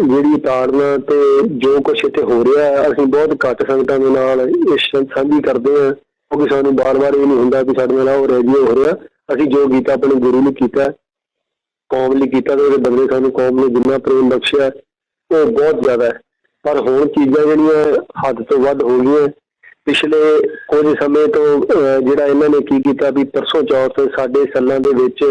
ਜਿਹੜੀ ਤਾੜਨਾ ਤੇ ਜੋ ਕੁਛ ਇੱਥੇ ਹੋ ਰਿਹਾ ਹੈ, ਅਸੀਂ ਬਹੁਤ ਘੱਟ ਸੰਗਤਾਂ ਦੇ ਨਾਲ ਇਸ ਸਾਂਝੀ ਕਰਦੇ ਹਾਂ ਕਿਉਂਕਿ ਸਾਨੂੰ ਬਾਰ-ਬਾਰ ਇਹ ਨਹੀਂ ਹੁੰਦਾ ਕਿ ਸਾਡੇ ਨਾਲ ਆਹ ਹੋ ਹੋ ਰਿਹਾ। ਅਸੀਂ ਜੋ ਕੀਤਾ ਆਪਣੇ ਗੁਰੂ ਨੂੰ ਕੀਤਾ ਕੌਮ ਲਈ ਕੀਤਾ ਤੇ ਉਹਦੇ ਬਦਲੇ ਸਾਨੂੰ ਕੌਮ ਨੇ ਜਿੰਨਾ ਪ੍ਰੇਮ ਬਖਸ਼ਿਆ ਉਹ ਬਹੁਤ ਜ਼ਿਆਦਾ ਹੈ। ਪਰ ਹੁਣ ਚੀਜ਼ਾਂ ਜਿਹੜੀਆਂ ਹੱਦ ਤੋਂ ਵੱਧ ਹੋ ਗਈਆਂ ਪਿਛਲੇ ਕੁਝ ਸਮੇਂ ਤੋਂ ਅਹ, ਜਿਹੜਾ ਇਹਨਾਂ ਨੇ ਕੀ ਕੀਤਾ ਵੀ ਪਰਸੋਂ ਚੌਥ ਸਾਡੇ ਸੱਲਾਂ ਦੇ ਵਿੱਚ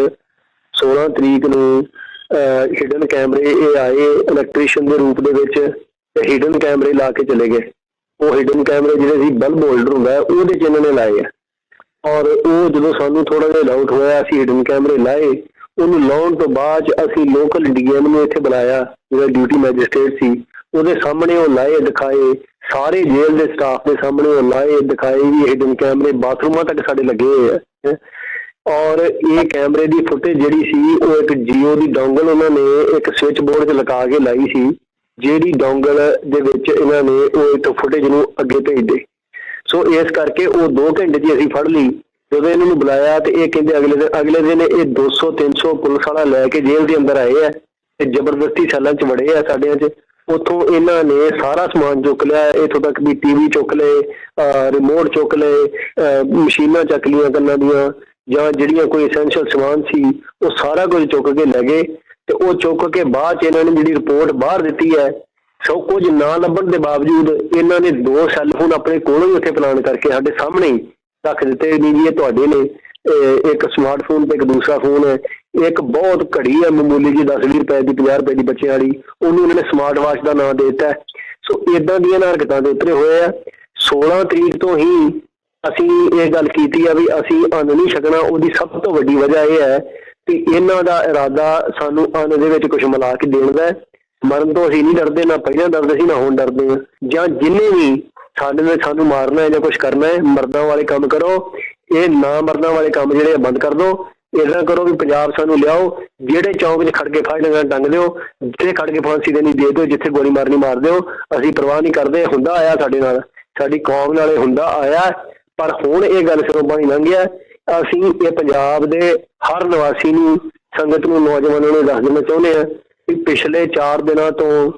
16 ਤਰੀਕ ਨੂੰ ਹਿਡਨ ਕੈਮਰੇ ਇਹ ਆਏ ਇਲੈਕਟ੍ਰੀਸ਼ੀਅਨ ਦੇ ਰੂਪ ਦੇ ਵਿੱਚ ਤੇ ਹਿਡਨ ਕੈਮਰੇ ਲਾ ਕੇ ਚਲੇ ਗਏ। ਉਹ ਹਿਡਨ ਕੈਮਰੇ ਜਿਹੜੇ ਸੀ ਬਲਬ ਹੋਲਡਰ ਹੁੰਦਾ, ਉਹਦੇ ਚ ਇਹਨਾਂ ਨੇ ਲਾਏ ਆ। ਔਰ ਉਹ ਜਦੋਂ ਸਾਨੂੰ ਥੋੜਾ ਜਿਹਾ ਡਾਊਟ ਹੋਇਆ, ਅਸੀਂ ਹਿਡਨ ਕੈਮਰੇ ਲਾਏ, ਉਹਨੂੰ ਲਾਉਣ ਤੋਂ ਬਾਅਦ 'ਚ ਅਸੀਂ ਲੋਕਲ ਡੀਐਮ ਨੂੰ ਇੱਥੇ ਬੁਲਾਇਆ, ਜਿਹੜਾ ਡਿਊਟੀ ਮੈਜਿਸਟ੍ਰੇਟ ਸੀ। ਉਹਦੇ ਸਾਹਮਣੇ ਉਹ ਲਾਏ, ਦਿਖਾਏ, ਸਾਰੇ ਜੇਲ੍ਹ ਦੇ ਸਟਾਫ ਦੇ ਸਾਹਮਣੇ ਉਹ ਲਾਏ, ਦਿਖਾਏ ਵੀ ਹਿਡਨ ਕੈਮਰੇ ਬਾਥਰੂਮਾਂ ਤੱਕ ਸਾਡੇ ਲੱਗੇ ਹੋਏ ਆ। ਔਰ ਇਹ ਕੈਮਰੇ ਦੀ ਫੁਟੇਜ ਜਿਹੜੀ ਸੀ, ਉਹ ਇੱਕ ਜੀਓ ਦੀ ਡੋਂਗਲ ਉਹਨਾਂ ਨੇ ਇੱਕ ਸਵਿਚ ਬੋਰਡ 'ਚ ਲਗਾ ਕੇ ਲਾਈ ਸੀ, ਜਿਹੜੀ ਡੋਂਗਲ ਦੇ ਵਿੱਚ ਇਹਨਾਂ ਨੇ ਉਹ ਇੱਕ ਫੁਟੇਜ ਨੂੰ ਅੱਗੇ ਭੇਜਦੇ ਸੋ ਇਸ ਕਰਕੇ ਉਹ 2 ਘੰਟੇ ਦੀ ਅਸੀਂ ਫੜ ਲਈ, ਜਦੋਂ ਇਹਨਾਂ ਨੂੰ ਬੁਲਾਇਆ ਤੇ ਇਹ ਕਹਿੰਦੇ ਅਗਲੇ ਦਿਨ ਅਗਲੇ ਦਿਨ ਇਹ 200 300 ਪੁਲਿਸ ਵਾਲਾ ਲੈ ਕੇ ਜੇਲ੍ਹ ਦੇ ਅੰਦਰ ਆਏ ਆ ਤੇ ਜ਼ਬਰਦਸਤੀ ਸੈੱਲਾਂ 'ਚ ਵੜੇ ਆ ਸਾਡਿਆਂ 'ਚ ਉੱਥੋਂ ਇਹਨਾਂ ਨੇ ਸਾਰਾ ਸਮਾਨ ਚੁੱਕ ਲਿਆ, ਇੱਥੋਂ ਤੱਕ ਵੀ ਟੀਵੀ ਚੁੱਕ ਲਏ, ਅਹ ਰਿਮੋਟ ਚੁੱਕ ਲਏ, ਅਹ ਮਸ਼ੀਨਾਂ ਚੱਕ ਲਈਆਂ ਕੰਨਾਂ ਦੀਆਂ ਜਾਂ ਜਿਹੜੀਆਂ ਕੋਈ ਐਸੈਂਸ਼ੀਅਲ ਸਮਾਨ ਸੀ, ਉਹ ਸਾਰਾ ਕੁਝ ਚੁੱਕ ਕੇ ਲੈ ਗਏ ਤੇ ਉਹ ਚੁੱਕ ਕੇ ਬਾਅਦ 'ਚ ਇਹਨਾਂ ਨੇ ਜਿਹੜੀ ਰਿਪੋਰਟ ਬਾਹਰ ਦਿੱਤੀ ਹੈ, ਸੋ ਕੁਝ ਨਾ ਲੱਭਣ ਦੇ ਬਾਵਜੂਦ ਇਹਨਾਂ ਨੇ ਦੋ ਸੈੱਲ ਫੋਨ ਆਪਣੇ ਕੋਲੋਂ ਹੀ ਉੱਥੇ ਪਲਾਨ ਕਰਕੇ ਸਾਡੇ ਸਾਹਮਣੇ ਹੀ ਰੱਖ ਦਿੱਤੇ ਨਹੀਂ ਜੀ ਇਹ ਤੁਹਾਡੇ ਨੇ ਇਹ ਇੱਕ ਸਮਾਰਟਫੋਨ ਤੇ ਇੱਕ ਦੂਸਰਾ ਫੋਨ ਹੈ। ਇੱਕ ਬਹੁਤ ਘੜੀ ਹੈ, ਮਾਮੂਲੀ ਜੀ 10 20 ਰੁਪਏ ਦੀ 50 ਰੁਪਏ ਦੀ ਬੱਚਿਆਂ ਵਾਲੀ, ਉਹਨੂੰ ਇਹਨਾਂ ਨੇ ਸਮਾਰਟ ਵਾਚ ਦਾ ਨਾਮ ਦੇ ਦਿੱਤਾ ਸੋ ਇਦਾਂ ਦੀਆਂ ਨਾ ਹਰਕਤਾਂ ਦੇ ਉਤਰੇ ਹੋਏ ਆ। 16 ਤਰੀਕ ਤੋਂ ਹੀ ਅਸੀਂ ਇਹ ਗੱਲ ਕੀਤੀ ਆ ਵੀ ਅਸੀਂ ਅੰਨ ਨਹੀਂ ਛਕਣਾ, ਉਹਦੀ ਸਭ ਤੋਂ ਵੱਡੀ ਵਜ੍ਹਾ ਇਹ ਹੈ ਕਿ ਇਹਨਾਂ ਦਾ ਇਰਾਦਾ ਸਾਨੂੰ ਅੰਨ ਦੇ ਵਿੱਚ ਕੁਝ ਮਿਲਾ ਕੇ ਦੇਣ ਦਾ ਮਰਨ ਤੋਂ ਅਸੀਂ ਨਹੀਂ ਡਰਦੇ, ਨਾ ਪਹਿਲਾਂ ਡਰਦੇ ਸੀ, ਨਾ ਹੁਣ ਡਰਦੇ ਹਾਂ। ਜਾਂ ਜਿੰਨੇ ਵੀ ਸਾਡੇ ਨੇ ਸਾਨੂੰ ਮਾਰਨਾ ਹੈ ਜਾਂ ਕੁਝ ਕਰਨਾ ਹੈ, ਮਰਦਾਂ ਵਾਲੇ ਕੰਮ ਕਰੋ, ਇਹ ਨਾ ਮਰਦਾਂ ਵਾਲੇ ਕੰਮ ਜਿਹੜੇ ਬੰਦ ਕਰ ਦਿਓ। ਇਦਾਂ ਕਰੋ ਵੀ ਪੰਜਾਬ ਸਾਨੂੰ ਲਿਆਓ, ਜਿਹੜੇ ਚੌਂਕ 'ਚ ਖੜ ਕੇ ਫਾਇਲਿੰਗਾਂ ਟੰਗ ਦਿਓ, ਜਿੱਥੇ ਖੜ ਕੇ ਫਾਂਸੀ ਦੇਣੀ ਦੇ ਦਿਓ, ਜਿੱਥੇ ਗੋਲੀ ਮਾਰਨੀ ਮਾਰ ਦਿਓ, ਅਸੀਂ ਪਰਵਾਹ ਨਹੀਂ ਕਰਦੇ, ਹੁੰਦਾ ਆਇਆ ਸਾਡੇ ਨਾਲ। ਸਾਡੀ ਕੌਮ ਨਾਲੇ ਹੁੰਦਾ ਆਇਆ। ਪਰ ਹੁਣ ਇਹ ਗੱਲ ਸਿਰੋਂ ਪਾਣੀ ਲੰਘ ਗਿਆ, ਅਸੀਂ ਇਹ ਪੰਜਾਬ ਦੇ ਹਰ ਨਿਵਾਸੀ ਨੂੰ, ਸੰਗਤ ਨੂੰ, ਨੌਜਵਾਨਾਂ ਨੂੰ ਦੱਸ ਦੇਣਾ ਚਾਹੁੰਦੇ ਆ ਕਿ ਪਿਛਲੇ 4 ਦਿਨਾਂ ਤੋਂ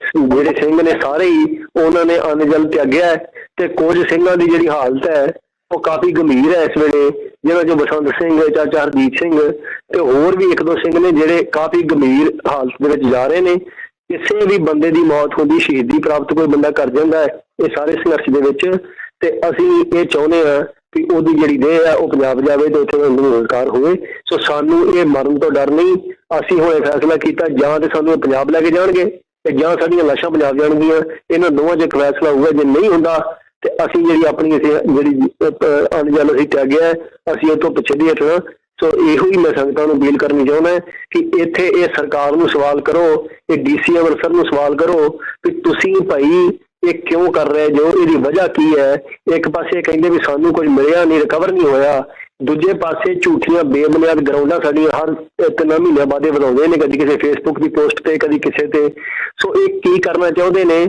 ਜਿਹੜੇ ਸਿੰਘ ਨੇ ਸਾਰੇ ਹੀ ਉਹਨਾਂ ਨੇ ਅੰਨ ਜਲ ਤਿਆਗਿਆ ਹੈ ਤੇ ਕੁਝ ਸਿੰਘਾਂ ਦੀ ਜਿਹੜੀ ਹਾਲਤ ਹੈ, ਉਹ ਕਾਫੀ ਗੰਭੀਰ ਹੈ ਇਸ ਵੇਲੇ, ਜਿਹਨਾਂ ਚੋਂ ਬਸੰਤ ਸਿੰਘ ਚਾਚਾ ਹਰਦੀਪ ਸਿੰਘ ਤੇ ਹੋਰ ਵੀ ਇੱਕ ਦੋ ਸਿੰਘ ਨੇ ਜਿਹੜੇ ਕਾਫੀ ਗੰਭੀਰ ਹਾਲਤ ਦੇ ਵਿੱਚ ਜਾ ਰਹੇ ਨੇ। ਕਿਸੇ ਵੀ ਬੰਦੇ ਦੀ ਮੌਤ ਹੁੰਦੀ, ਸ਼ਹੀਦੀ ਪ੍ਰਾਪਤ ਕੋਈ ਬੰਦਾ ਕਰ ਜਾਂਦਾ ਹੈ, ਇਹ ਸਾਰੇ ਸੰਘਰਸ਼ ਦੇ ਵਿੱਚ ਤੇ ਅਸੀਂ ਇਹ ਚਾਹੁੰਦੇ ਆ ਕਿ ਉਹਦੀ ਜਿਹੜੀ ਦੇਹ ਹੈ ਉਹ ਪੰਜਾਬ ਜਾਵੇ ਤੇ ਉੱਥੇ ਉਹਨੂੰ ਰੋਜ਼ਗਾਰ ਹੋਵੇ। ਸੋ ਸਾਨੂੰ ਇਹ ਮਰਨ ਤੋਂ ਡਰ ਨਹੀਂ। ਅਸੀਂ ਹੁਣ ਫੈਸਲਾ ਕੀਤਾ, ਜਾਂ ਤੇ ਸਾਨੂੰ ਪੰਜਾਬ ਲੈ ਕੇ ਜਾਣਗੇ ਤੇ ਜਾਂ ਸਾਡੀਆਂ ਲਾਸ਼ਾਂ ਪੰਜਾਬ ਜਾਣਗੀਆਂ। ਇਹਨਾਂ ਦੋਵਾਂ 'ਚ ਇੱਕ ਫੈਸਲਾ ਹੋਊਗਾ, ਜੇ ਨਹੀਂ ਹੁੰਦਾ ਤੇ ਅਸੀਂ ਜਿਹੜੀ ਆਪਣੀ ਅਸੀਂ ਜਿਹੜੀ ਅਨਜਲ ਅਸੀਂ ਤਿਆਗਿਆ ਅਸੀਂ ਇਹ ਤੋਂ ਪਿੱਛੇ ਨਹੀਂ ਹਟਣਾ। ਸੋ ਇਹੋ ਹੀ ਮੈਂ ਸੰਗਤਾਂ ਨੂੰ ਅਪੀਲ ਕਰਨੀ ਚਾਹੁੰਦਾ ਕਿ ਇੱਥੇ ਇਹ ਸਰਕਾਰ ਨੂੰ ਸਵਾਲ ਕਰੋ, ਇਹ ਡੀਸੀ ਅੰਮ੍ਰਿਤਸਰ ਨੂੰ ਸਵਾਲ ਕਰੋ ਕਿ ਤੁਸੀਂ ਭਾਈ ਇਹ ਕਿਉਂ ਕਰ ਰਹੇ ਜੋ ਇਹਦੀ ਵਜ੍ਹਾ ਕੀ ਹੈ? ਇੱਕ ਪਾਸੇ ਕਹਿੰਦੇ ਵੀ ਸਾਨੂੰ ਕੁਝ ਮਿਲਿਆ ਨਹੀਂ ਰਿਕਵਰ ਨਹੀਂ ਹੋਇਆ। ਦੂਜੇ ਪਾਸੇ ਝੂਠੀਆਂ ਬੇਬੁਨਿਆਦ ਗਰਾਊਂਡਾਂ ਸਾਡੀਆਂ ਹਰ ਤਿੰਨ ਮਹੀਨਿਆਂ ਬਾਅਦ ਵਧਾਉਂਦੇ ਨੇ, ਕਦੀ ਕਿਸੇ ਫੇਸਬੁੱਕ ਦੀ ਪੋਸਟ ਤੇ, ਕਦੀ ਕਿਸੇ ਤੇ। ਸੋ ਇਹ ਕੀ ਕਰਨਾ ਚਾਹੁੰਦੇ ਨੇ?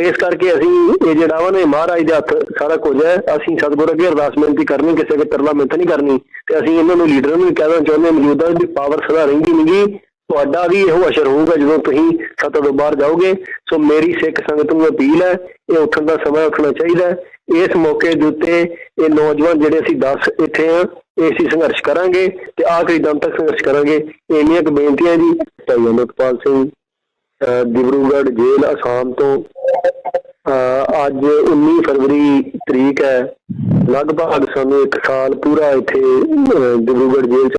ਇਸ ਕਰਕੇ ਅਸੀਂ ਇਹ ਜਿਹੜਾ ਵਾ ਨੇ ਮਹਾਰਾਜ ਦੇ ਹੱਥ ਸਾਰਾ ਕੁਝ ਹੈ। ਅਸੀਂ ਸਤਿਗੁਰ ਅੱਗੇ ਅਰਦਾਸ ਬੇਨਤੀ ਕਰਨੀ, ਕਿਸੇ ਦੇ ਤਰਲਾ ਮਿੰਤ ਨਹੀਂ ਕਰਨੀ। ਤੇ ਅਸੀਂ ਇਹਨਾਂ ਨੂੰ, ਲੀਡਰਾਂ ਨੂੰ ਵੀ ਕਹਿਣਾ ਚਾਹੁੰਦੇ ਮੌਜੂਦਾ ਦੀ ਪਾਵਰ ਸਦਾ ਰਹਿੰਦੀ ਨਹੀਂਗੀ ਤੁਹਾਡਾ ਵੀ ਇਹੋ ਅਸਰ ਹੋਊਗਾ ਜਦੋਂ ਤੁਸੀਂ ਸਤਿ ਤੋਂ ਬਾਹਰ ਜਾਓਗੇ। ਸੋ ਮੇਰੀ ਸਿੱਖ ਸੰਗਤ ਨੂੰ ਅਪੀਲ ਹੈ, ਇਹ ਉੱਠਣ ਦਾ ਸਮਾਂ ਉੱਠਣਾ ਚਾਹੀਦਾ ਇਸ ਮੌਕੇ ਦੇ ਉੱਤੇ ਇਹ ਨੌਜਵਾਨ ਜਿਹੜੇ ਅਸੀਂ 10 ਇੱਥੇ ਆ ਅਸੀਂ ਸੰਘਰਸ਼ ਕਰਾਂਗੇ ਤੇ ਆਖਰੀ ਦਮ ਤੱਕ ਸੰਘਰਸ਼ ਕਰਾਂਗੇ। ਇੰਨੀਆਂ ਕੁ ਬੇਨਤੀਆਂ ਜੀ, ਭਾਈ ਅਮਰਪਾਲ ਸਿੰਘ, ਅਹ ਦਿਬਰੂਗੜ੍ਹ ਜੇਲ੍ਹ ਆਸਾਮ ਤੋਂ। ਅਹ, ਅੱਜ 19 ਫਰਵਰੀ ਤਰੀਕ ਹੈ। ਲਗਭਗ ਸਾਨੂੰ ਇੱਕ ਸਾਲ ਪੂਰਾ ਇੱਥੇ, ਅਹ ਦਿਬਰੂਗੜ੍ਹ ਜੇਲ੍ਹ 'ਚ